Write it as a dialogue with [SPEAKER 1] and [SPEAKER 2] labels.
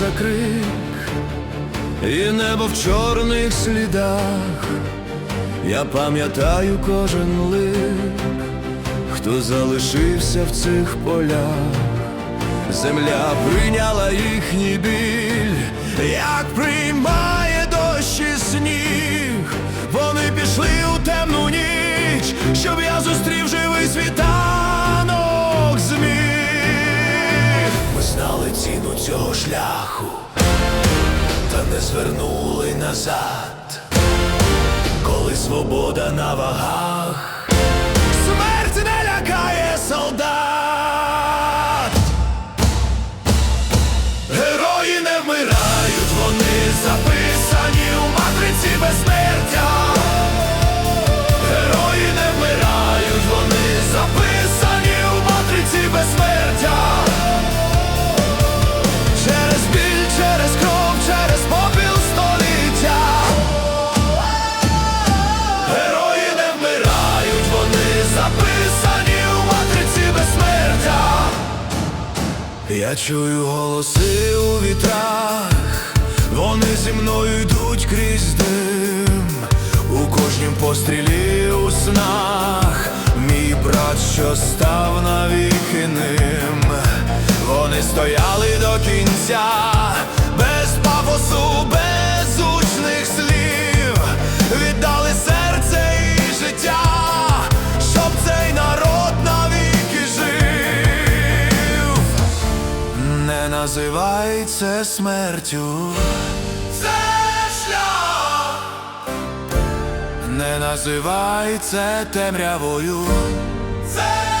[SPEAKER 1] за крик, і небо в чорних слідах. Я пам'ятаю кожен лик, хто залишився в цих полях. Земля прийняла їхній біль, як приймає цього шляху, та не звернули назад, коли свобода на вагах, Я чую голоси у вітрах, вони зі мною йдуть крізь дим, у кожнім пострілі у снах, мій брат, що став навіки ним. Вони стояли до кінця, без пафосу, без називай це смертю. Це шлях. Не називай це темрявою. Це